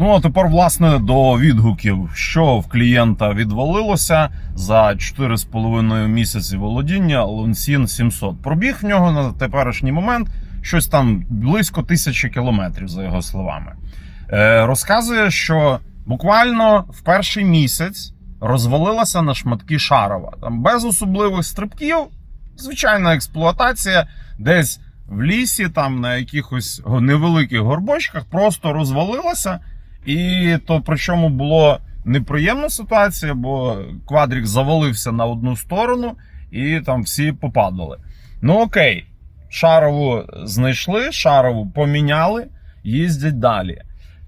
Ну а тепер, власне, до відгуків, що в клієнта відвалилося за 4,5 місяці володіння Лонсін 700. Пробіг в нього на теперішній момент щось там близько тисячі кілометрів, за його словами. Е, розказує, що буквально в перший місяць розвалилася на шматки шарова. Там без особливих стрибків, звичайна експлуатація, десь в лісі, там на якихось невеликих горбочках, просто розвалилася. І то причому було неприємна ситуація, бо квадрік завалився на одну сторону, і там всі попадали. Ну окей, шарову знайшли, шарову поміняли, їздять далі.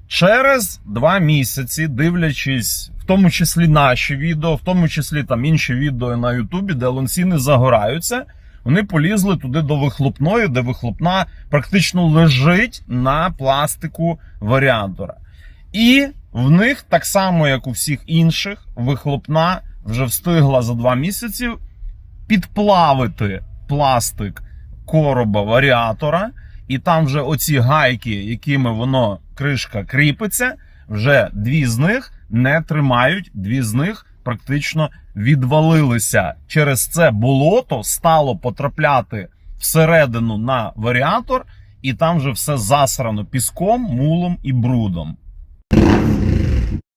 Через два місяці, дивлячись, в тому числі наші відео, в тому числі там інші відео на Ютубі, де лонсіни загораються, вони полізли туди до вихлопної, де вихлопна практично лежить на пластику варіатора. І в них, так само як у всіх інших, вихлопна вже встигла за два місяці підплавити пластик короба варіатора, і там вже оці гайки, якими воно кришка кріпиться, вже дві з них не тримають, дві з них практично відвалилися. Через це болото стало потрапляти всередину на варіатор, і там вже все засрано піском, мулом і брудом.